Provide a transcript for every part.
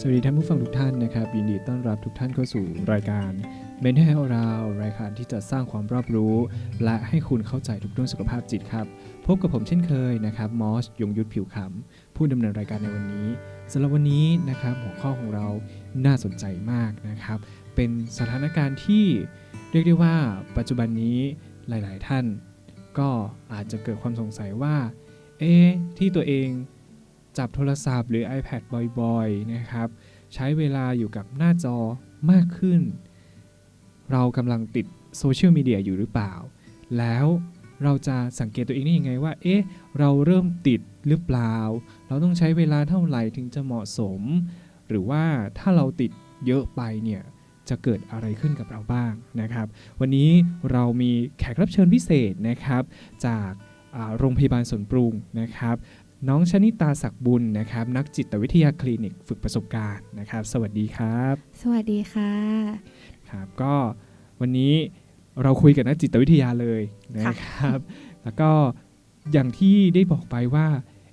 สวัสดีท่านผู้ฟังทุกท่านนะครับ ยินดีต้อนรับทุกท่านเข้าสู่รายการ Mental Health เรารายการที่จะสร้างความรอบรู้ และให้คุณเข้าใจทุกเรื่องสุขภาพจิตครับ พบกับผมเช่นเคยนะครับมอสยงยุทธผิวขำผู้ดำเนินรายการในวันนี้สำหรับวันนี้นะครับหัวข้อของเราน่าสนใจมากนะครับ เป็นสถานการณ์ที่เรียกได้ว่าปัจจุบันนี้หลาย ๆ ท่าน ก็อาจจะเกิดความสงสัยว่า เอ๊ที่ตัวเอง จับโทรศัพท์หรือ iPad บ่อยๆนะครับใช้เวลาอยู่กับหน้าจอมากขึ้น เรากำลังติดโซเชียลมีเดียอยู่หรือเปล่า แล้วเราจะสังเกตตัวเองได้ยังไงว่า เอ๊ะ เราเริ่มติดหรือเปล่า เราต้องใช้เวลาเท่าไหร่ถึงจะเหมาะสม หรือว่าถ้าเราติดเยอะไปเนี่ย จะเกิดอะไรขึ้นกับเราบ้างนะครับ วันนี้เรามีแขกรับเชิญพิเศษนะครับ จากโรงพยาบาลสวนปรุงนะครับ น้องชนิตาศักดิ์บุญนะครับ นักจิตวิทยาคลินิกฝึกประสบการณ์นะครับ สวัสดีครับ สวัสดีค่ะครับก็วันนี้เราคุยกับนักจิตวิทยาเลยนะครับ แล้วก็อย่างที่ได้บอกไปว่า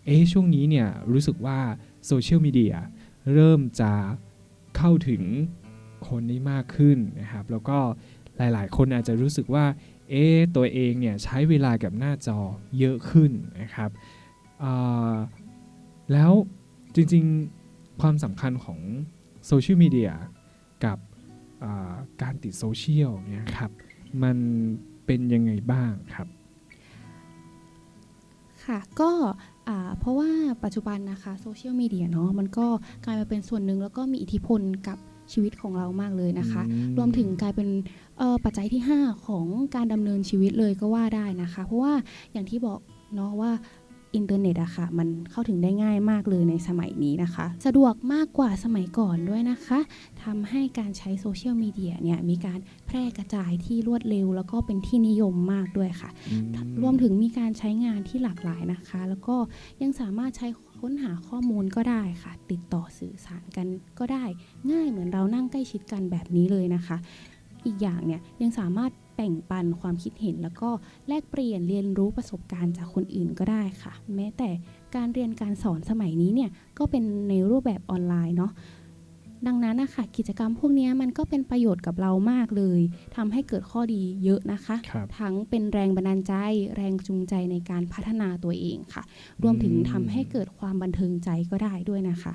เอ๊ะช่วงนี้เนี่ยรู้สึกว่าโซเชียลมีเดียเริ่มจะเข้าถึงคนได้มากขึ้นนะครับ แล้วก็หลายๆ คนอาจจะรู้สึกว่าเอ๊ะตัวเองเนี่ยใช้เวลากับหน้าจอเยอะขึ้นนะครับอ่า แล้วจริงๆความสำคัญของโซเชียลมีเดียกับอ่าการติดโซเชียลเนี่ยครับมันเป็นยังไงบ้างครับค่ะก็อ่าเพราะว่าปัจจุบันนะคะโซเชียลมีเดียเนาะมันก็กลายมาเป็นส่วนหนึ่งแล้วก็มีอิทธิพลกับชีวิตของเรามากเลยนะคะอืมรวมถึงกลายเป็นเอ่อปัจจัยที่ 5 ของการดำเนินชีวิตเลยก็ว่าได้นะคะ เพราะว่าอย่างที่บอกเนาะว่า อินเทอร์เน็ตอะค่ะมันเข้าถึงได้ง่ายมากเลยในสมัยนี้นะคะ สะดวกมากกว่าสมัยก่อนด้วยนะคะทำให้การใช้โซเชียลมีเดียเนี่ยมีการแพร่กระจายที่รวดเร็ว แล้วก็เป็นที่นิยมมากด้วยค่ะอืรวมถึงมีการใช้งานที่หลากหลายนะคะ แล้วก็ยังสามารถใช้ค้นหาข้อมูลก็ได้ค่ะ ติดต่อสื่อสารกันก็ได้ ง่ายเหมือนเรานั่งใกล้ชิดกันแบบนี้เลยนะคะ อีกอย่างเนี่ยยังสามารถแบ่งปันความคิดเห็น แล้วก็แลกเปลี่ยนเรียนรู้ประสบการณ์จากคนอื่นก็ได้ค่ะ แม้แต่การเรียนการสอนสมัยนี้เนี่ยก็เป็นในรูปแบบออนไลน์เนาะดังนั้นนะคะกิจกรรมพวกเนี้ยมันก็เป็นประโยชน์กับเรามากเลยทำให้เกิดข้อดีเยอะนะคะครับทั้งเป็นแรงบันดาลใจ แรงจูงใจในการพัฒนาตัวเองค่ะ รวมถึงทำให้เกิดความบันเทิงใจก็ได้ด้วยนะคะ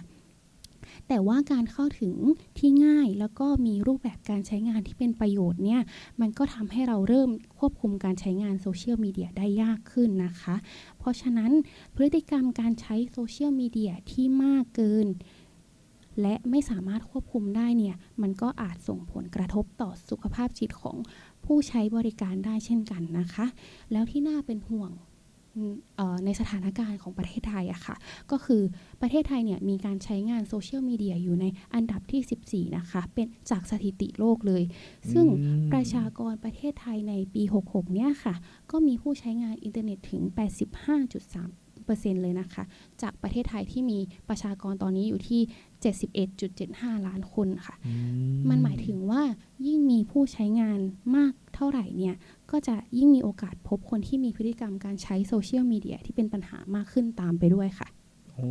แต่ว่าการเข้าถึงที่ง่ายแล้วก็มีรูปแบบการใช้งานที่เป็นประโยชน์เนี่ยมันก็ทำให้เราเริ่มควบคุมการใช้งานโซเชียลมีเดียได้ยากขึ้นนะคะ เพราะฉะนั้นพฤติกรรมการใช้โซเชียลมีเดียที่มากเกิน และไม่สามารถควบคุมได้เนี่ยมันก็อาจส่งผลกระทบต่อสุขภาพจิตของผู้ใช้บริการได้เช่นกันนะคะ แล้วที่น่าเป็นห่วง ในสถานการณ์ของประเทศไทยอะค่ะ ก็คือประเทศไทยเนี่ยมีการใช้งานโซเชียลมีเดียอยู่ในอันดับที่ 14 นะคะ เป็นจากสถิติโลกเลย ซึ่งอืมประชากรประเทศไทยในปี 66 เนี่ยค่ะ ก็มีผู้ใช้งานอินเทอร์เน็ตถึง 85.3%เลยนะคะ จากประเทศไทยที่มีประชากรตอนนี้อยู่ที่ 71.75 ล้านคนค่ะอืมันหมายถึงว่ายิ่งมีผู้ใช้งานมากเท่าไหร่เนี่ย ก็จะยิ่งมีโอกาสพบคนที่มีพฤติกรรมการใช้โซเชียลมีเดียที่เป็นปัญหามากขึ้นตามไปด้วยค่ะโอ้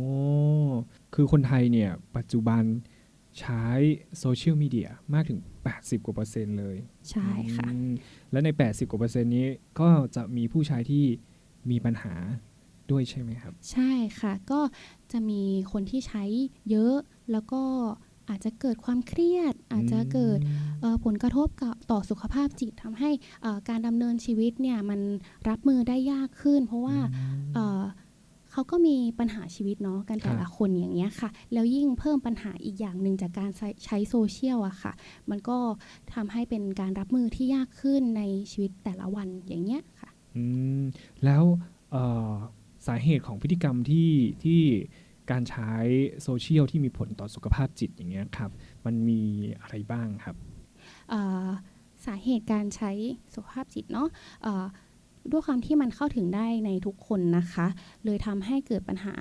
คือคนไทยเนี่ยปัจจุบันใช้โซเชียลมีเดียมากถึง 80 กว่าเปอร์เซ็นต์เลย ใช่ค่ะอืมและใน 80 กว่าเปอร์เซ็นต์นี้ก็จะมีผู้ใช้ที่มีปัญหาด้วยใช่ไหมครับ ใช่ค่ะ ก็จะมีคนที่ใช้เยอะแล้วก็ อาจจะเกิดความเครียด อาจจะเกิดเอ่อผลกระทบกับต่อสุขภาพจิตทำให้เอ่อการดำเนินชีวิตเนี่ยมันรับมือได้ยากขึ้น เพราะว่าเอ่อเขาก็มีปัญหาชีวิตเนาะกันแต่ละคนอย่างเงี้ยค่ะ แล้วยิ่งเพิ่มปัญหาอีกอย่างหนึ่งจากการใช้ใช้โซเชียลอะค่ะ มันก็ทำให้เป็นการรับมือที่ยากขึ้นในชีวิตแต่ละวันอย่างเงี้ยค่ะอืมแล้วเอ่อสาเหตุของพฤติกรรมที่ที่ การใช้โซเชียลที่มีผลต่อสุขภาพจิตอย่างเงี้ยครับมันมีอะไรบ้างครับสาเหตุการใช้สุขภาพจิตเนาะด้วยความที่มันเข้าถึงได้ในทุกคนนะคะ เลยทำให้เกิดปัญหา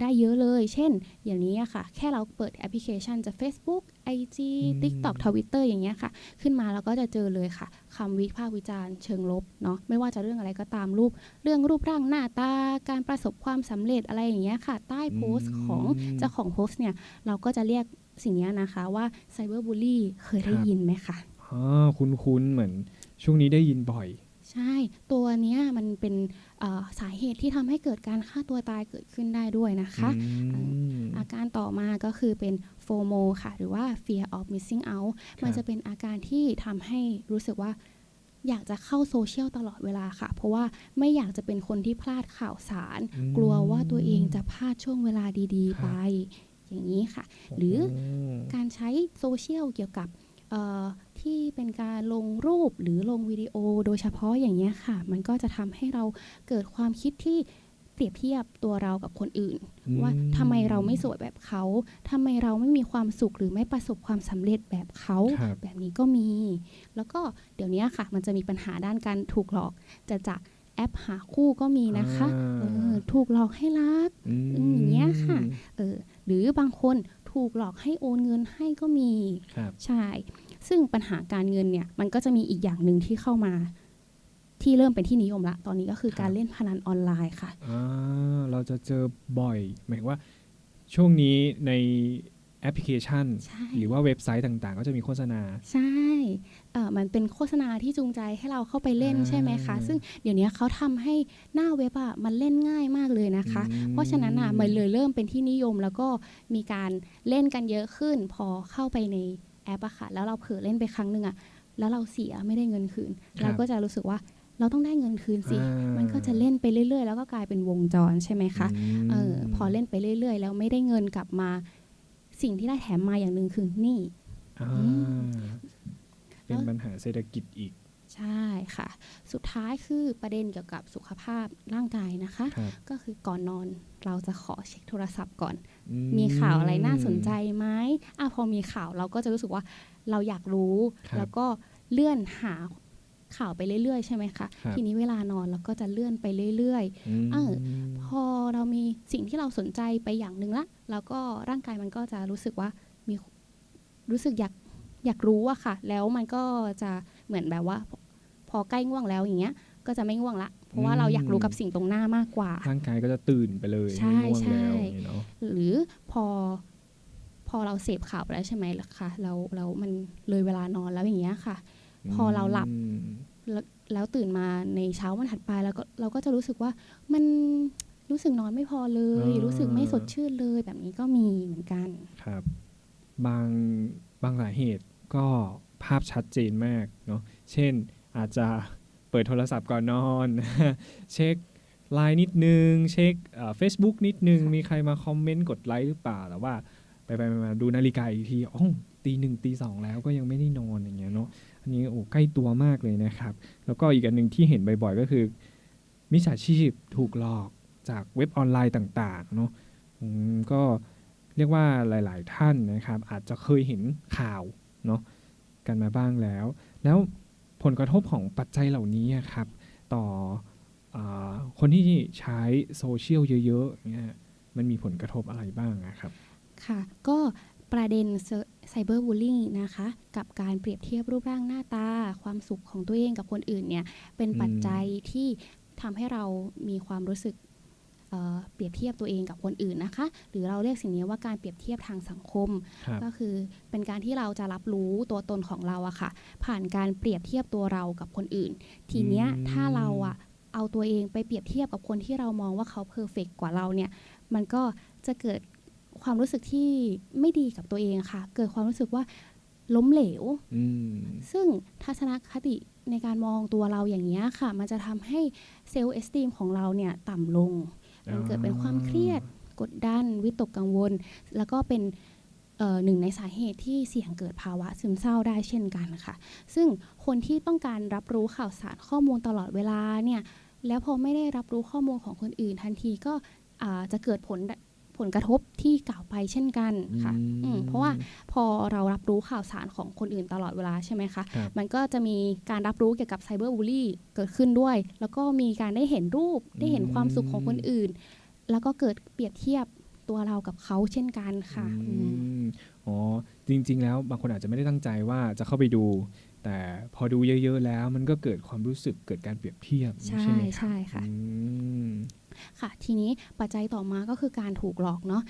ได้เยอะเลย เช่น อย่างนี้ค่ะ แค่เราเปิดแอปพลิเคชันจะ Facebook IG อืม TikTok Twitter อย่างเงี้ยค่ะ ขึ้นมาเราก็จะเจอเลยค่ะคำวิพากษ์วิจารณ์เชิงลบเนาะไม่ว่าจะเรื่องอะไรก็ตามรูป เรื่องรูปร่างหน้าตา การประสบความสำเร็จอะไรอย่างเงี้ยค่ะ ใต้โพสต์ของอืมเจ้าของโพสต์เนี่ย เราก็จะเรียกสิ่งเนี้ยนะคะว่าไซเบอร์บูลลี่เคยได้ครับยินไหมคะอ๋อคุ้นๆเหมือนช่วงนี้ได้ยินบ่อย ใช่ ตัวเนี้ยมันเป็นเอ่อสาเหตุที่ทำให้เกิดการฆ่าตัวตายเกิดขึ้นได้ด้วยนะคะ อืม อาการต่อมาก็คือเป็นโฟโมค่ะ หรือว่า fear of missing out มันจะเป็นอาการที่ทำให้รู้สึกว่าอยากจะเข้าโซเชียลตลอดเวลาค่ะ เพราะว่าไม่อยากจะเป็นคนที่พลาดข่าวสาร อืมกลัวว่าตัวเองจะพลาดช่วงเวลาดีคๆรับ ไป อย่างนี้ค่ะ หรือ ม การใช้โซเชียลเกี่ยวกับเอ่อ ที่เป็นการลงรูปหรือลงวิดีโอโดยเฉพาะอย่างนี้ยค่ะ มันก็จะทำให้เราเกิดความคิดที่เปรียบเทียบตัวเรากับคนอื่นอืมว่าทำไมเราไม่สวยแบบเขาทำไมเราไม่มีความสุขหรือไม่ประสบความสำเร็จแบบเขาครับแบบนี้ก็มี แล้วก็เดี๋ยวนี้ค่ะ มันจะมีปัญหาด้านการถูกหลอกจะจากแอปหาคู่ก็มีนะคะอ่าเออถูกหลอกให้รักอืมอืมอย่างเงี้ยค่ะเออหรือบางคนถูกหลอกให้โอนเงินให้ก็มีครับใช่ ซึ่งปัญหาการเงินเนี่ยมันก็จะมีอีกอย่างหนึ่งที่เข้ามาที่เริ่มเป็นที่นิยมละ ตอนนี้ก็คือครับการเล่นพนันออนไลน์ค่ะอ่าเราจะเจอบ่อย หมายถึงว่าช่วงนี้ในแอปพลิเคชันใช่หรือว่าเว็บไซต์ต่างๆ ก็จะมีโฆษณา ใช่เออมันเป็นโฆษณาที่จูงใจให้เราเข้าไปเล่นอ่าใช่ไหมคะ ซึ่งเดี๋ยวนี้เขาทำให้หน้าเว็บอะมันเล่นง่ายมากเลยนะคะอืมเพราะฉะนั้นอะมันเลยเริ่มเป็นที่นิยมแล้วก็มีการเล่นกันเยอะขึ้น พอเข้าไปใน แอปอะค่ะ แล้วเราเผลอเล่นไปครั้งหนึ่งอะแล้วเราเสียไม่ได้เงินคืน เราก็จะรู้สึกว่าเราต้องได้เงินคืนสิอ่ามันก็จะเล่นไปเรื่อย ๆ แล้วก็กลายเป็นวงจรใช่ไหมคะมเออพอเล่นไปเรื่อย ๆ แล้วไม่ได้เงินกลับมา สิ่งที่ได้แถมมาอย่างหนึ่งคือหนี่อ่าอืมเป็นปัญหาเศรษฐกิจอีกใช่ค่ะ สุดท้ายคือประเด็นเกี่ยวกับสุขภาพร่างกายนะคะครับก็คือก่อนนอน เราจะขอเช็คโทรศัพท์ก่อนอืมีข่าวอะไรน่าสนใจไหมอะพอมีข่าวเราก็จะรู้สึกว่าเราอยากรู้ครับแล้วก็เลื่อนหาข่าวไปเรื่อยๆ ใช่ไหมคะครับทีนี้เวลานอนเราก็จะเลื่อนไปเรื่อยมเออๆพอเรามีสิ่งที่เราสนใจไปอย่างหนึ่งละแล้วก็ร่างกายมันก็จะรู้สึกว่ามีรู้สึกอยากอยากรู้อะค่ะ แล้วมันก็จะเหมือนแบบว่า พอใกล้ง่วงแล้วอย่างเงี้ย ก็จะไม่ง่วงละ เพราะว่าเราอยากรู้กับสิ่งตรงหน้ามากกว่า ร่างกายก็จะตื่นไปเลยใช่ไม่ง่วงใช่แล้วอย่างนี้เนาะหรือพอพอเราเสพข่าวไปแล้วใช่ไหมล่ะคะแล้วแล้วมันเลยเวลานอนแล้วอย่างเงี้ยค่ะ พอเราหลับอืมแล้วแล้วตื่นมาในเช้าวันถัดไปแล้วก็เราก็จะรู้สึกว่ามันรู้สึกนอนไม่พอเลย รู้สึกไม่สดชื่นเลยแบบนี้ก็มีเหมือนกันครับ บางบางสาเหตุก็ภาพชัดเจนมากเนาะเช่นอาจจะ เปิดโทรศัพท์ก่อนนอน เช็คไลน์นิดนึง เช็คเฟซบุ๊กนิดนึง มีใครมาคอมเมนต์กดไลค์หรือเปล่า แต่ว่าไปไปมาดูนาฬิกาอีกทีอ๋อตีหนึ่งตีสองแล้วก็ยังไม่ได้นอนอย่างเงี้ยเนาะอันนี้โอ้ใกล้ตัวมากเลยนะครับ แล้วก็อีกอันหนึ่งที่เห็นบ่อยๆก็คือ มิจฉาชีพถูกหลอกจากเว็บออนไลน์ต่างๆเนาะก็เรียกว่าหลาย ๆ ท่านนะครับ อาจจะเคยเห็นข่าวเนาะกันมาบ้างแล้ว แล้ว ผลกระทบของปัจจัยเหล่านี้ครับต่ออคนที่ใช้โซเชียลเยอะๆเนี่ยมันมีผลกระทบอะไรบ้างอะครับ ค่ะ ก็ประเด็นไซเบอร์บูลลี่นะคะ กับการเปรียบเทียบรูปร่างหน้าตา ความสุขของตัวเองกับคนอื่นเนี่ยเป็นปัจจัยที่ทำให้เรามีความรู้สึก เอ่อเปรียบเทียบตัวเองกับคนอื่นนะคะ หรือเราเรียกสิ่งนี้ว่าการเปรียบเทียบทางสังคมครับก็คือเป็นการที่เราจะรับรู้ตัวตนของเราอะค่ะ ผ่านการเปรียบเทียบตัวเรากับคนอื่น ทีเนี้ยอืมถ้าเราอะเอาตัวเองไปเปรียบเทียบกับคนที่เรามองว่าเขาเพอร์เฟกกว่าเราเนี่ย มันก็จะเกิดความรู้สึกที่ไม่ดีกับตัวเองค่ะ เกิดความรู้สึกว่าล้มเหลวอืมซึ่งทัศนคติในการมองตัวเราอย่างนี้ยค่ะ มันจะทำให้เซลล์เอสติมของเราเนี่ยต่ำลง มันเกิดเป็นความเครียดกดดันวิตกกังวล แล้วก็เป็นหนึ่งในสาเหตุที่เสี่ยงเกิดภาวะซึมเศร้าได้เช่นกันค่ะ ซึ่งคนที่ต้องการรับรู้ข่าวสารข้อมูลตลอดเวลาเนี่ยแล้วพอไม่ได้รับรู้ข้อมูลของคนอื่นทันทีก็จะเกิดผล ผลกระทบที่กล่าวไปเช่นกันค่ะอืมเพราะว่าพอเรารับรู้ข่าวสารของคนอื่นตลอดเวลาใช่ไหมคะครับมันก็จะมีการรับรู้เกี่ยวกับไซเบอร์บูลลี่เกิดขึ้นด้วย แล้วก็มีการได้เห็นรูปได้เห็นความสุขของคนอื่น แล้วก็เกิดเปรียบเทียบตัวเรากับเขาเช่นกันค่ะอือืมมอ๋อจริง ๆ แล้วบางคนอาจจะไม่ได้ตั้งใจว่าจะเข้าไปดู แต่พอดูเยอะ ๆ แล้วมันก็เกิดความรู้สึกเกิดการเปรียบเทียบใช่ใช่ไหมครับใช่ค่ะอืม ค่ะ ทีนี้ปัจจัยต่อมาก็คือการถูกหลอกเนาะ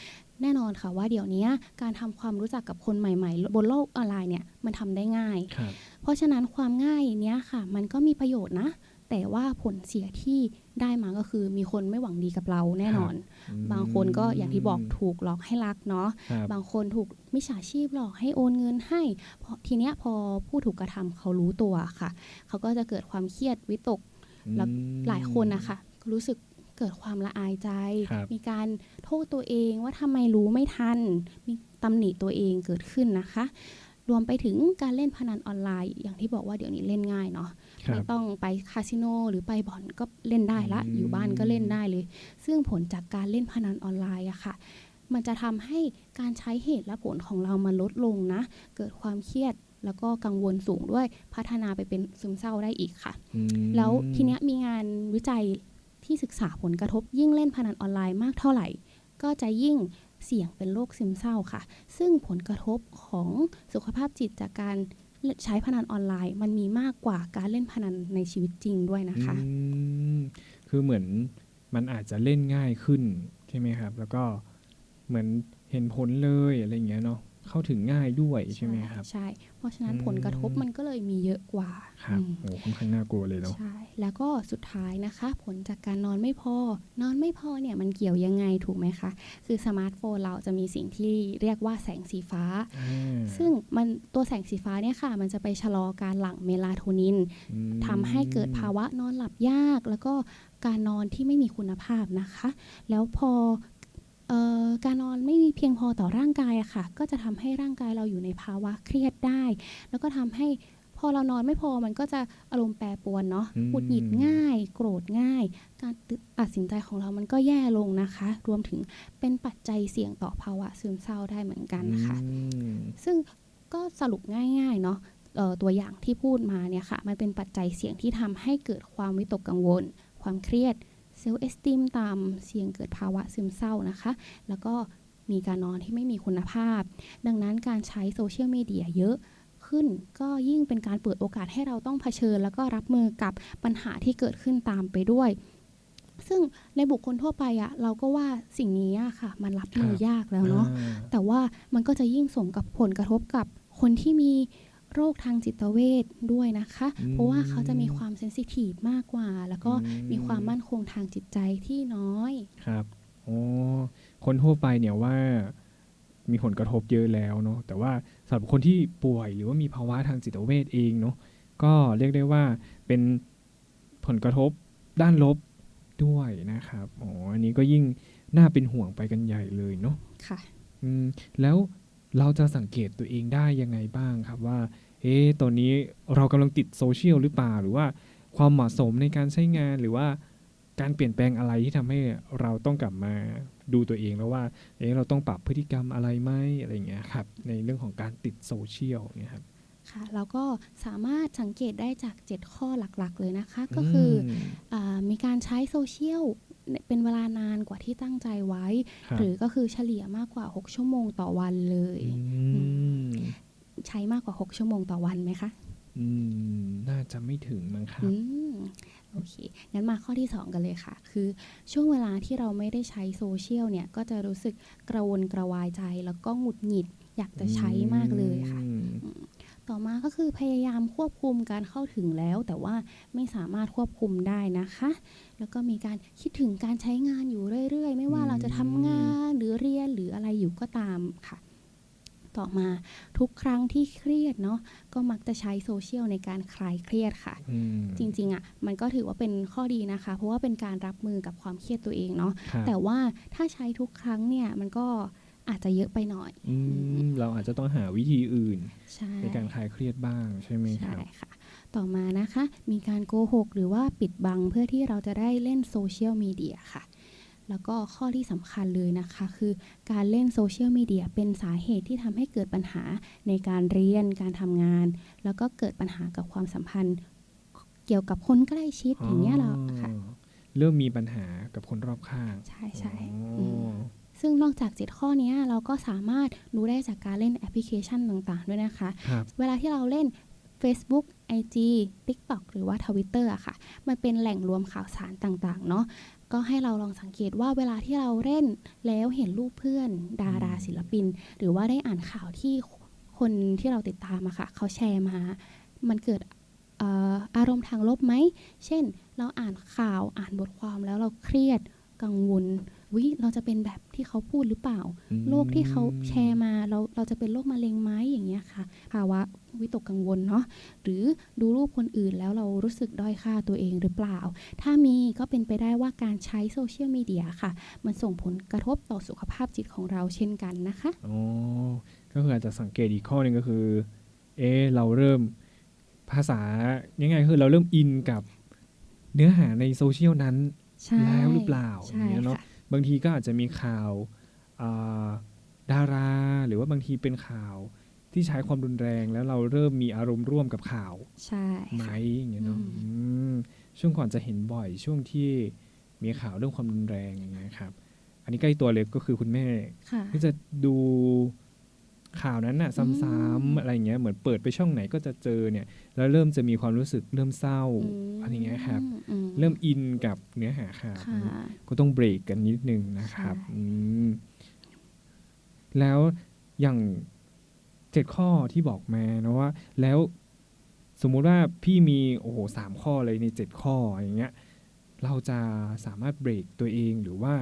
แน่นอนค่ะว่าเดี๋ยวนี้การทำความรู้จักกับคนใหม่ ๆ บนโลกออนไลน์เนี่ยมันทำได้ง่ายครับเพราะฉะนั้นความง่ายเนี้ยค่ะ มันก็มีประโยชน์นะ แต่ว่าผลเสียที่ได้มาก็คือมีคนไม่หวังดีกับเราแน่นอนอืมบางคนก็อย่างที่บอกถูกหลอกให้รักเนาะครับบางคนถูกมิจฉาชีพหลอกให้โอนเงินให้พอทีเนี้ยพอผู้ถูกกระทำเขารู้ตัวค่ะ เขาก็จะเกิดความเครียดวิตกแล้วอืมหลายคนนะคะก็รู้สึก เกิดความละอายใจครับมีการโทษตัวเองว่าทำไมรู้ไม่ทัน มีตำหนิตัวเองเกิดขึ้นนะคะ รวมไปถึงการเล่นพนันออนไลน์ อย่างที่บอกว่าเดี๋ยวนี้เล่นง่ายเนาะครัไม่บต้องไปคาสิโนหรือไปบ่อนก็เล่นได้ละอืมอยู่บ้านก็เล่นได้เลย ซึ่งผลจากการเล่นพนันออนไลน์อะค่ะมันจะทำให้การใช้เหตุและผลของเรามันลดลงนะ เกิดความเครียดแล้วก็กังวลสูงด้วยพัฒนาไปเป็นซึมเศร้าได้อีกค่ะอืมแล้วทีเนี้ยมีงานวิจัย ที่ศึกษาผลกระทบยิ่งเล่นพนันออนไลน์มากเท่าไหร่ ก็จะยิ่งเสี่ยงเป็นโรคซึมเศร้าค่ะ ซึ่งผลกระทบของสุขภาพจิตจากการใช้พนันออนไลน์ มันมีมากกว่าการเล่นพนันในชีวิตจริงด้วยนะคะคือเหมือนมันอาจจะเล่นง่ายขึ้นใช่ไหมครับ แล้วก็เหมือนเห็นผลเลยอะไรอย่างเงี้ยเนาะ เข้าถึงง่ายด้วยใช่ไหมครับใช่ เพราะฉะนั้นอืมผลกระทบมันก็เลยมีเยอะกว่าครับอืมโอ้ค่อนข้างน่ากลัวเลยเนาะใช่แล้วก็สุดท้ายนะคะ ผลจากการนอนไม่พอ นอนไม่พอเนี่ยมันเกี่ยวยังไงถูกไหมคะ คือสมาร์ทโฟนเราจะมีสิ่งที่เรียกว่าแสงสีฟ้าอ่าซึ่งมันตัวแสงสีฟ้าเนี่ยค่ะ มันจะไปชะลอการหลั่งเมลาโทนินอืมทำให้เกิดภาวะนอนหลับยาก แล้วก็การนอนที่ไม่มีคุณภาพนะคะ แล้วพอเอ่อ การนอนไม่เพียงพอต่อร่างกายอะค่ะ ก็จะทำให้ร่างกายเราอยู่ในภาวะเครียดได้ แล้วก็ทำให้พอเรานอนไม่พอมันก็จะอารมณ์แปรปรวนเนาะอืมหงุดหงิดง่าย โกรธง่าย การตัดสินใจของเรามันก็แย่ลงนะคะ รวมถึงเป็นปัจจัยเสี่ยงต่อภาวะซึมเศร้าได้เหมือนกันค่ะอืมซึ่งก็สรุปง่ายๆเนาะเอ่อตัวอย่างที่พูดมาเนี่ยค่ะ มันเป็นปัจจัยเสี่ยงที่ทำให้เกิดความวิตกกังวล ความเครียด เซลล์เอสติมต่ำเสี่ยงเกิดภาวะซึมเศร้านะคะ แล้วก็มีการนอนที่ไม่มีคุณภาพ ดังนั้นการใช้โซเชียลมีเดียเยอะขึ้นก็ยิ่งเป็นการเปิดโอกาสให้เราต้องเผชิญ แล้วก็รับมือกับปัญหาที่เกิดขึ้นตามไปด้วย ซึ่งในบุคคลทั่วไปอะเราก็ว่าสิ่งนี้อะค่ะ มันรับมือยากแล้วเนาะอ่าแต่ว่ามันก็จะยิ่งส่งกับผลกระทบกับคนที่มี โรคทางจิตเวชด้วยนะคะอืมเพราะว่าเขาจะมีความเซนซิทีฟมากกว่า แล้วก็อืมมีความมั่นคงทางจิตใจที่น้อยครับโอ้คนทั่วไปเนี่ยว่ามีผลกระทบเยอะแล้วเนาะแต่ว่าสำหรับคนที่ป่วยหรือว่ามีภาวะทางจิตเวชเองเนาะก็เรียกได้ว่าเป็นผลกระทบด้านลบด้วยนะครับอ๋ออันนี้ก็ยิ่งน่าเป็นห่วงไปกันใหญ่เลยเนาะค่ะอืมแล้ว เราจะสังเกตตัวเองได้ยังไงบ้างครับว่า เอ๊ะตอนนี้เรากำลังติดโซเชียลหรือเปล่า หรือว่าความเหมาะสมในการใช้งานหรือว่าการเปลี่ยนแปลงอะไรที่ทำให้เราต้องกลับมาดูตัวเองแล้วว่า เอ๊ะเราต้องปรับพฤติกรรมอะไรไหมอะไรอย่างเงี้ยครับ ในเรื่องของการติดโซเชียลเนี่ยครับค่ะแล้วก็สามารถสังเกตได้จาก 7 ข้อหลักๆ เลยนะคะ ก็คือมอามีการใช้โซเชียล เป็นเวลานานกว่าที่ตั้งใจไว้ครับหรือก็คือเฉลี่ยมากกว่า 6 ชั่วโมงต่อวันเลยอืมใช้มากกว่า 6 ชั่วโมงต่อวันไหมคะอืมน่าจะไม่ถึงมั้งครับอืมโอเค งั้นมาข้อที่ 2 กันเลยค่ะ คือช่วงเวลาที่เราไม่ได้ใช้โซเชียลเนี่ย ก็จะรู้สึกกระวนกระวายใจแล้วก็หงุดหงิด อยากจะใช้มากเลยค่ะอืม ต่อมาก็คือพยายามควบคุมการเข้าถึงแล้ว แต่ว่าไม่สามารถควบคุมได้นะคะ แล้วก็มีการคิดถึงการใช้งานอยู่เรื่อย ๆ ไม่ว่าเราจะทำงานหรือเรียนหรืออะไรอยู่ก็ตามค่ะ ต่อมาทุกครั้งที่เครียดเนาะก็มักจะใช้โซเชียลในการคลายเครียดค่ะอืมจริงๆอะ่ะมันก็ถือว่าเป็นข้อดีนะคะ เพราะว่าเป็นการรับมือกับความเครียดตัวเองเนาะครับแต่ว่าถ้าใช้ทุกครั้งเนี่ยมันก็ อาจจะเยอะไปหน่อยอืมเราอาจจะต้องหาวิธีอื่นใช่ในการคลายเครียดบ้างใช่ไหมคใช่รับค่ะ ต่อมานะคะ มีการโกหกหรือว่าปิดบังเพื่อที่เราจะได้เล่นโซเชียลมีเดียค่ะแล้วก็ข้อที่สำคัญเลยนะคะ คือการเล่นโซเชียลมีเดียเป็นสาเหตุที่ทำให้เกิดปัญหาในการเรียนการทำงาน แล้วก็เกิดปัญหากับความสัมพันธ์ เกี่ยวกับคนใกล้ชิดอย่างเงี้ยเราค่ะอ๋อเริ่มมีปัญหากับคนรอบข้าง ใช่ใช่อ๋ออม ซึ่งนอกจาก 7 ข้อเนี้ยเราก็สามารถรู้ได้จากการเล่นแอปพลิเคชันต่างๆ ด้วยนะคะครับเวลาที่เราเล่น Facebook IG TikTok หรือว่า Twitter อะค่ะ มันเป็นแหล่งรวมข่าวสารต่างๆ เนาะก็ให้เราลองสังเกตว่าเวลาที่เราเล่นแล้วเห็นรูปเพื่อน ดาราศิลปิน หรือว่าได้อ่านข่าวที่คนที่เราติดตามอะค่ะ เขาแชร์มา มันเกิดเอ่ออารมณ์ทางลบไหม เช่น เราอ่านข่าวอ่านบทความแล้วเราเครียดกังวล วิเราจะเป็นแบบที่เขาพูดหรือเปล่าอืมโรคที่เขาแชร์มาเราเราจะเป็นโรคมะเร็งไหมอย่างเงี้ยค่ะ ภาวะวิตกกังวลเนาะหรือดูรูปคนอื่นแล้วเรารู้สึกด้อยค่าตัวเองหรือเปล่า ถ้ามีก็เป็นไปได้ว่าการใช้โซเชียลมีเดียค่ะ มันส่งผลกระทบต่อสุขภาพจิตของเราเช่นกันนะคะอ๋อก็คืออาจจะสังเกตอีกข้อหนึ่งก็คือเอะเราเริ่มภาษายังไงคือเราเริ่มอินกับเนื้อหาในโซเชียลนั้นใช่แล้วหรือเปล่าอใช่ย่างเงี้ยเนาะค่ะ บางทีก็อาจจะมีข่าวอ่าดารา หรือว่าบางทีเป็นข่าวที่ใช้ความรุนแรงแล้วเราเริ่มมีอารมณ์ร่วมกับข่าวใช่ไหมค่ะอย่างเงี้ยเนาะอืมอืมช่วงก่อนจะเห็นบ่อยช่วงที่มีข่าวเรื่องความรุนแรงอย่างเงี้ยครับ อันนี้ใกล้ตัวเลยก็คือคุณแม่ค่ะก็จะดู ข่าวนั้นน่ะอืซ้มำๆอะไรอย่างเงี้ยเหมือนเปิดไปช่องไหนก็จะเจอเนี่ย แล้วเริ่มจะมีความรู้สึกเริ่มเศร้ามอะไรอย่างเงี้ยครับอืเริ่มอินกับเนื้อหาข่าวค่ะก็ต้องเบรกกันนิดนึงนะครับใช่อืมแล้วอย่างเจ็ดข้อที่บอกมานะว่า แล้วสมมุติว่าพี่มีโอ้โหสามข้อเลยในเจ็ดข้ออย่างเงี้ยเราจะสามารถเบรกตัวเองหรือว่า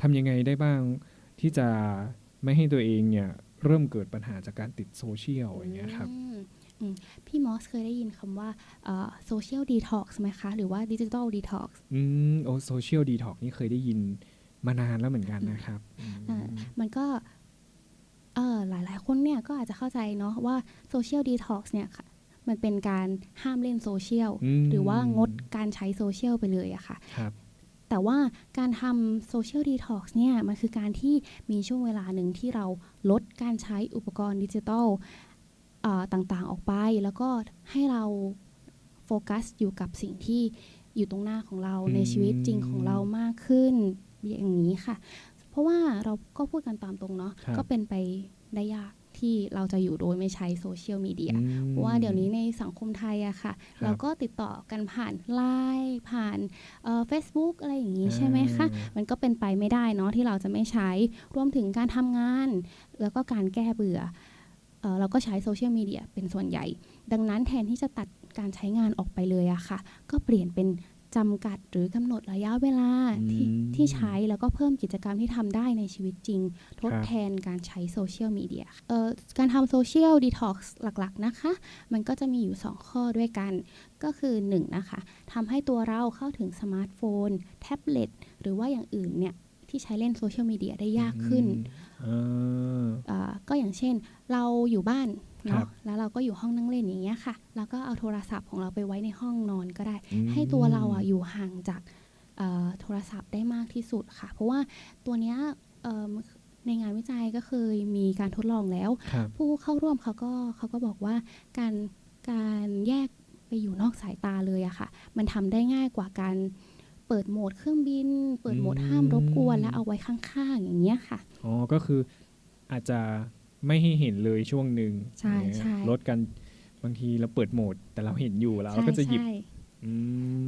ทำยังไงได้บ้างที่จะไม่ให้ตัวเองเนี่ย เริ่มเกิดปัญหาจากการติดโซเชียลอย่างเงี้ยครับอืมอืมพี่มอสเคยได้ยินคำว่าโซเชียลดีท็อกซ์ไหมคะ หรือว่าดิจิทัลดีท็อกซ์อืมโอโซเชียลดีท็อกนี่เคยได้ยินมานานแล้วเหมือนกันนะครับอืมอ่ามันก็เออหลายๆคนเนี่ยก็อาจจะเข้าใจเนาะว่าโซเชียลดีท็อกซ์เนี่ยค่ะมันเป็นการห้ามเล่นโซเชียลมหรือว่างดการใช้โซเชียลไปเลยอะค่ะครับ แต่ว่าการทำโซเชียลดีท็อกซ์เนี่ยมันคือการที่มีช่วงเวลาหนึ่งที่เราลดการใช้อุปกรณ์ดิจิทัลเอ่อต่างๆออกไป แล้วก็ให้เราโฟกัสอยู่กับสิ่งที่อยู่ตรงหน้าของเราอืมในชีวิตจริงของเรามากขึ้นอย่างนี้ค่ะ เพราะว่าเราก็พูดกันตามตรงเนาะครับก็เป็นไป ได้ยากที่เราจะอยู่โดยไม่ใช้โซเชียลมีเดียอืมเพราะว่าเดี๋ยวนี้ในสังคมไทยอะค่ะครับเราก็ติดต่อกันผ่านไลน์ผ่านเฟซบุ๊กอะไรอย่างนี้ใช่ไหมคะอ่ามันก็เป็นไปไม่ได้เนาะที่เราจะไม่ใช้รวมถึงการทำงาน แล้วก็การแก้เบื่อเออเราก็ใช้โซเชียลมีเดียเป็นส่วนใหญ่ ดังนั้นแทนที่จะตัดการใช้งานออกไปเลยอะค่ะ ก็เปลี่ยนเป็น จำกัดหรือกำหนดระยะเวลาที่อืมที่ใช้แล้วก็เพิ่มกิจกรรมที่ทำได้ในชีวิตจริง ทดครับแทนการใช้โซเชียลมีเดียเอ่อการทำโซเชียลดีท็อกซ์หลักๆนะคะ มันก็จะมีอยู่ 2 ข้อด้วยกัน ก็คือ1นะคะทำให้ตัวเราเข้าถึงสมาร์ทโฟน แท็บเล็ตหรือว่าอย่างอื่นเนี่ยที่ใช้เล่นโซเชียลมีเดียได้ยากขึ้นอืมเอ่อก็อย่างเช่น เราอยู่บ้านครั เนาะบแล้วเราก็อยู่ห้องนั่งเล่นอย่างเงี้ยค่ะ แล้วก็เอาโทรศัพท์ของเราไปไว้ในห้องนอนก็ได้อ่าให้ตัวเราอะอยู่ห่างจากเอ่อโทรศัพท์ได้มากที่สุดค่ะ เพราะว่าตัวเนี้ยเอิ่มในงานวิจัยก็เคยมีการทดลองแล้วครับผู้เข้าร่วมเขาก็เขาก็บอกว่าการการแยกไปอยู่นอกสายตาเลยอะค่ะ มันทำได้ง่ายกว่าการเปิดโหมดเครื่องบิน เปิดโหมดห้ามรบกวน แล้วเอาไว้ข้างๆอย่างเงี้ยค่ะ อ๋อ ก็คืออาจจะ ไม่ให้เห็นเลยช่วงหนึ่งใช่อย่างเงี้ยใช่ลดกันบางทีเราเปิดโหมด แต่เราเห็นอยู่แล้วเราใช่ก็จะหยิบใช่อื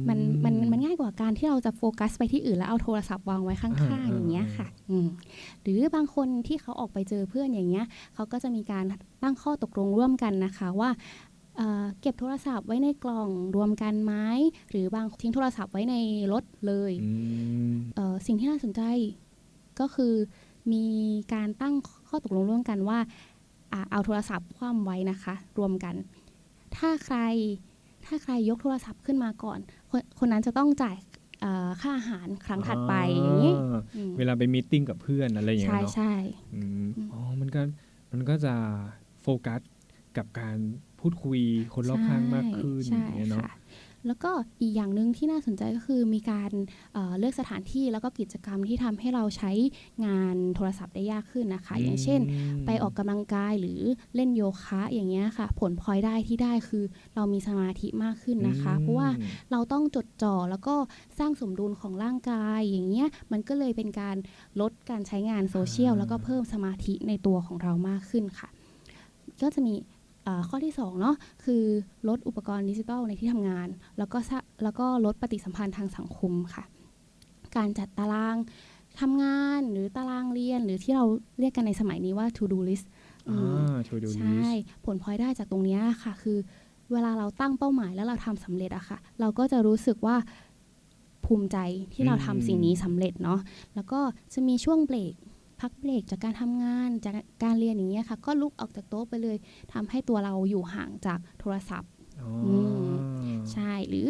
มันมันมันง่ายกว่าการที่เราจะโฟกัสไปที่อื่นแล้วเอาโทรศัพท์วางไว้ข้างๆอย่างเงี้ยค่ะอืมหรือบางคนที่เขาออกไปเจอเพื่อนอย่างเงี้ยเขาก็จะมีการตั้งข้อตกลงร่วมกันนะคะว่าเอ่อเก็บโทรศัพท์ไว้ในกล่องรวมกันไหมหรือบางทิ้งโทรศัพท์ไว้ในรถเลยอืมเอ่อสิ่งที่น่าสนใจก็คือมีการตั้ง ข้อตกลงร่วมกันว่าอ่าเอาโทรศัพท์คว่ำไว้นะคะ รวมกัน ถ้าใครถ้าใครยกโทรศัพท์ขึ้นมาก่อนคนคนนั้นจะต้องจ่ายเอ่อค่าอาหารครั้งถัดไปอย่างนี้อ่าอืมเวลาไปมีตติ้งกับเพื่อนอะไรอย่างเงี้ใช่ยเนาะใช่อืมอืมอ๋อมันก็มันก็จะโฟกัสกับการพูดคุยคนรอบข้างมากขึ้นใช่อย่างเงี้ยเนาะค่ะ แล้วก็อีกอย่างหนึ่งที่น่าสนใจก็คือมีการเอ่อเลือกสถานที่แล้วก็กิจกรรมที่ทำให้เราใช้งานโทรศัพท์ได้ยากขึ้นนะคะ อย่างเช่นมไปออกกำลังกายหรือเล่นโยคะอย่างเงี้ยค่ะ ผลพลอยได้ที่ได้คือเรามีสมาธิมากขึ้นนะคะอืมเพราะว่าเราต้องจดจ่อแล้วก็สร้างสมดุลของร่างกายอย่างเงี้ยมันก็เลยเป็นการลดการใช้งานโซเชียลแล้วก็เพิ่มสมาธิในตัวของเรามากขึ้นค่ะ ก็จะมีเอ่อ ข้อที่2เนาะคือลดอุปกรณ์ดิจิทัลในที่ทำงาน แล้วก็สะแล้วก็ลดปฏิสัมพันธ์ทางสังคมค่ะ การจัดตารางทำงานหรือตารางเรียน หรือที่เราเรียกกันในสมัยนี้ว่า to do list อือ่าม to do ใช่ list ผลพลอยได้จากตรงเนี้ยค่ะ คือเวลาเราตั้งเป้าหมายแล้วเราทำสำเร็จอะค่ะ เราก็จะรู้สึกว่าภูมิใจที่เราทำสิ่งนี้สำเร็จเนาะแล้วก็จะมีช่วงเบรก พักเบรกจากการทำงานจากการเรียนอย่างเงี้ยค่ะ ก็ลุกออกจากโต๊ะไปเลยทำให้ตัวเราอยู่ห่างจากโทรศัพท์อ๋ออมใช่หรือ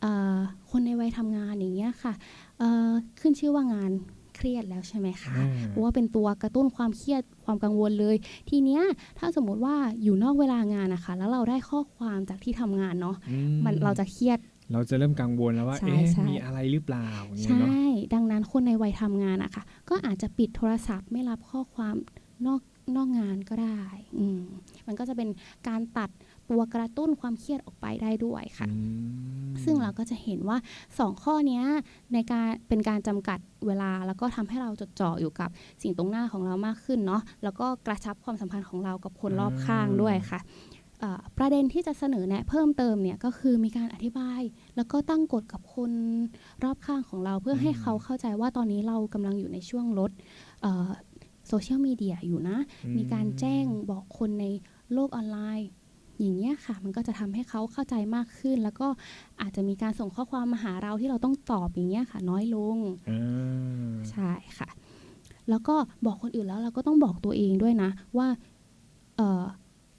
เออคนในวัยทำงานอย่างเงี้ยค่ะเอ่อขึ้นชื่อว่างานเครียดแล้วใช่ไหมคะอ่าเพราะว่าเป็นตัวกระตุ้นความเครียดความกังวลเลย ทีเนี้ยถ้าสมมุติว่าอยู่นอกเวลางานนะคะ แล้วเราได้ข้อความจากที่ทำงานเนาะอืมันเราจะเครียด เราจะเริ่มกังวลแล้วว่าใช่เอ๊ะใช่มีอะไรหรือเปล่าอย่างเงี้ยใช่เนาะดังนั้นคนในวัยทำงานอะค่ะก็อาจจะปิดโทรศัพท์ไม่รับข้อความนอกนอกงานก็ได้อืมมันก็จะเป็นการตัดตัวกระตุ้นความเครียดออกไปได้ด้วยค่ะอืมซึ่งเราก็จะเห็นว่า 2 ข้อเนี้ยในการเป็นการจำกัดเวลาแล้วก็ทำให้เราจดจ่ออยู่กับสิ่งตรงหน้าของเรามากขึ้นเนาะ แล้วก็กระชับความสัมพันธ์ของเรากับคนรอบข้างด้วยค่ะเอ่อ ประเด็นที่จะเสนอแนะเพิ่มเติมเนี่ยก็คือมีการอธิบาย แล้วก็ตั้งกฎกับคนรอบข้างของเราเพื่อให้เขาเข้าใจว่าตอนนี้เรากำลังอยู่ในช่วงลดโซเชียลมีเดียอยู่นะอืมมีการแจ้งบอกคนในโลกออนไลน์ อย่างเงี้ยค่ะ มันก็จะทำให้เขาเข้าใจมากขึ้น แล้วก็อาจจะมีการส่งข้อความมาหาเราที่เราต้องตอบอย่างเงี้ยค่ะ น้อยลงอ่าใช่ค่ะ แล้วก็บอกคนอื่นแล้วเราก็ต้องบอกตัวเองด้วยนะ ว่าเอ่อ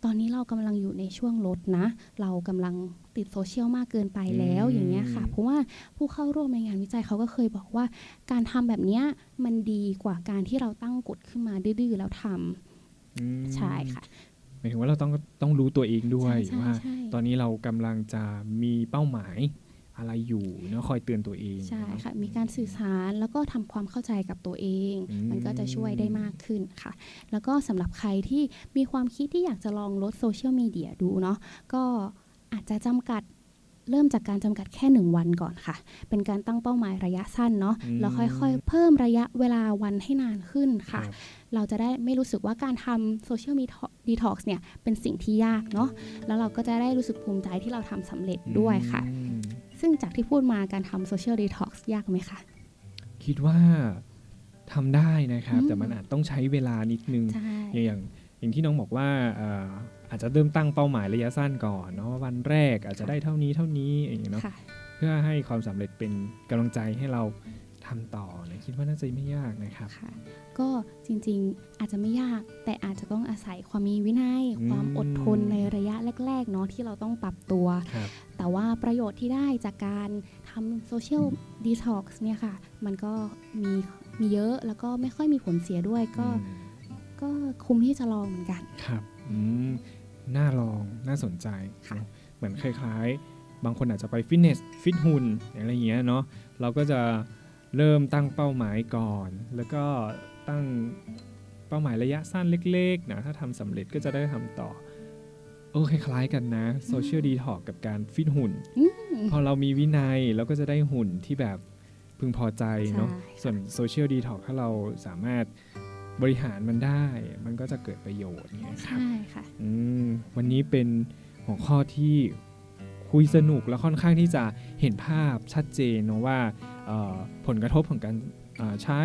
ตอนนี้เรากำลังอยู่ในช่วงลดนะ เรากำลังติดโซเชียลมากเกินไปแล้วอย่างเงี้ยค่ะ เพราะว่าผู้เข้าร่วมในงานวิจัยเขาก็เคยบอกว่า การทำแบบเนี้ยมันดีกว่าการที่เราตั้งกฎขึ้นมาดื้อๆแล้วทำอืมใช่ค่ะหมายถึงว่าเราต้องต้องรู้ตัวเองด้วยใช่ว่าใช่ตอนนี้เรากำลังจะมีเป้าหมาย อะไรอยู่เนาะคอยเตือนตัวเอง ใช่เนาะค่ะ มีการสื่อสารแล้วก็ทำความเข้าใจกับตัวเองอืมมันก็จะช่วยได้มากขึ้นค่ะ แล้วก็สำหรับใครที่มีความคิดที่อยากจะลองลดโซเชียลมีเดียดูเนาะก็อาจจะจำกัดเริ่มจากการจำกัดแค่หนึ่งวันก่อนค่ะ เป็นการตั้งเป้าหมายระยะสั้นเนาะอืมแล้วค่อยๆ เพิ่มระยะเวลาวันให้นานขึ้นค่ะรับเราจะได้ไม่รู้สึกว่าการทำโซเชียลมีดีท็อกซ์เนี่ย เป็นสิ่งที่ยากเนาะ แล้วเราก็จะได้รู้สึกภูมิใจที่เราทำสำเร็จด้วยค่ะอืม ซึ่งจากที่พูดมาการทำโซเชียลดีท็อกซ์ยากไหมคะคิดว่าทำได้นะครับอืมแต่มันอาจต้องใช้เวลานิดนึงใช่อย่างอย่างที่น้องบอกว่าเอ่ออาจจะเริ่มตั้งเป้าหมายระยะสั้นก่อนเนาะวันแรกอาจจะได้เท่านี้เท่านี้อย่างเงี้ยเนาะค่ะเพื่อให้ความสำเร็จเป็นกำลังใจให้เราทำต่อนะ คิดว่าน่าจะไม่ยากนะครับค่ะก็จริงๆอาจจะไม่ยาก แต่อาจจะต้องอาศัยความมีวินัยอืมความอดทนในระยะแรกๆเนาะที่เราต้องปรับตัวครับแต่ว่าประโยชน์ที่ได้จากการทำโซเชียลดีท็อกซ์เนี่ยค่ะ มันก็มีมีเยอะแล้วก็ไม่ค่อยมีผลเสียด้วยก็อืมก็คุ้มที่จะลองเหมือนกัน ครับอืมน่าลองน่าสนใจค่ะเนอะเหมือนคล้าย ๆ บางคนอาจจะไปฟิตเนสฟิตหุ่นอะไรอย่างเงี้ยเนาะเราก็จะ เริ่มตั้งเป้าหมายก่อน แล้วก็ตั้งเป้าหมายระยะสั้นเล็กๆนะถ้าทำสำเร็จก็จะได้ทำต่อโอ้คล้ายๆกันนะโซเชียลดีท็อกกับการฟิตหุ่นอืมพอเรามีวินัยเราก็จะได้หุ่นที่แบบพึงพอใจเนาะใช่ค่ะส่วนโซเชียลดีท็อกถ้าเราสามารถบริหารมันได้ มันก็จะเกิดประโยชน์เนี่ยครับใช่ค่ะอืมวันนี้เป็นหัวข้อที่ คุยสนุกและค่อนข้างที่จะเห็นภาพชัดเจนเนะว่าผลกระทบของการใช้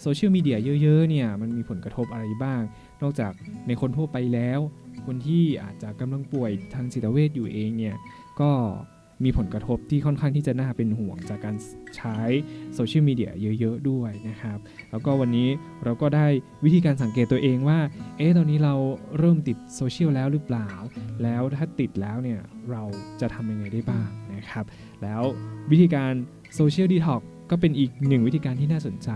โซเชียลมีเดียเยอะๆเนี่ยมันมีผลกระทบอะไรบ้าง นอกจากในคนทั่วไปแล้ว คนที่อาจจะกำลังป่วยทางจิตเวชอยู่เองเนี่ยก็ มีผลกระทบที่ค่อนข้างที่จะน่าเป็นห่วงจากการใช้โซเชียลมีเดียเยอะๆด้วยนะครับ แล้วก็วันนี้เราก็ได้วิธีการสังเกตตัวเองว่า เอ๊ะ ตอนนี้เราเริ่มติดโซเชียลแล้วหรือเปล่า แล้วถ้าติดแล้วเนี่ย เราจะทำยังไงได้บ้างนะครับ แล้ววิธีการโซเชียลดีท็อกก็เป็นอีกหนึ่งวิธีการที่น่าสนใจ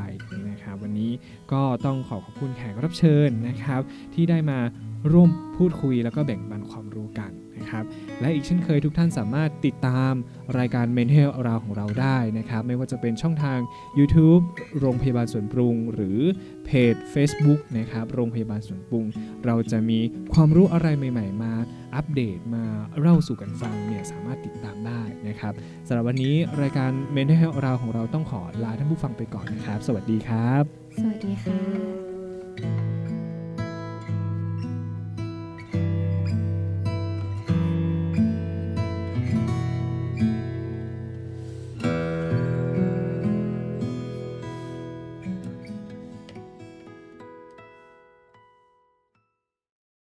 นะครับ วันนี้ก็ต้องขอขอบคุณแขกรับเชิญนะครับ ที่ได้มา ร่วมพูดคุยแล้วก็แบ่งปันความรู้กันนะครับ และอีกเช่นเคยทุกท่านสามารถติดตามรายการ Mental h e a l t ของเราได้นะครับ ไม่ว่าจะเป็นช่องทาง YouTube โรงพยาบาลสวนปรุง หรือเพจ Facebook นะครับโรงพยาบาลสวนปรุง เราจะมีความรู้อะไรใหม่ๆ มาอัปเดตมาเล่าสู่กันฟังเนี่ยสามารถติดตามได้นะครับสำหรับวันนี้รายการ Mental เราของเราต้องขอลาท่านผู้ฟังไปก่อนนะครับ สวัสดีครับ สวัสดีค่ะ